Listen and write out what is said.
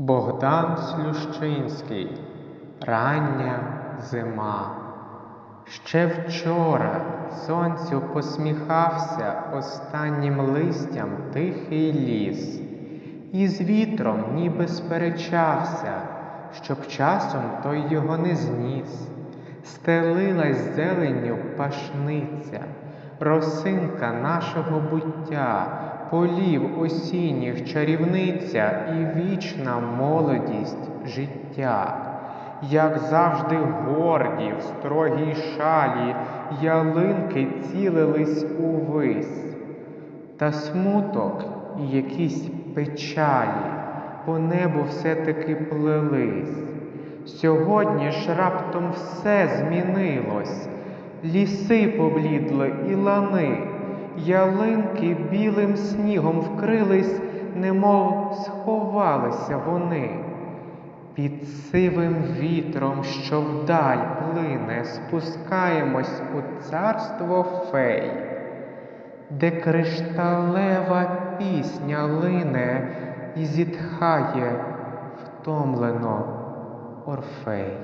Богдан Слющинський Рання зима. Ще вчора сонцю посміхався останнім листям тихий ліс, і з вітром ніби сперечався, щоб часом той його не зніс. Стелилась зеленню пашниця, росинка нашого буття, полів осінніх чарівниця і вічна молодість життя. Як завжди горді в строгій шалі ялинки цілились увись, та смуток і якісь печалі по небу все-таки плелись. Сьогодні ж раптом все змінилось, ліси поблідли і лани, ялинки білим снігом вкрились, немов сховалися вони. Під сивим вітром, що вдаль плине, спускаємось у царство фей, де кришталева пісня лине і зітхає втомлено Орфей.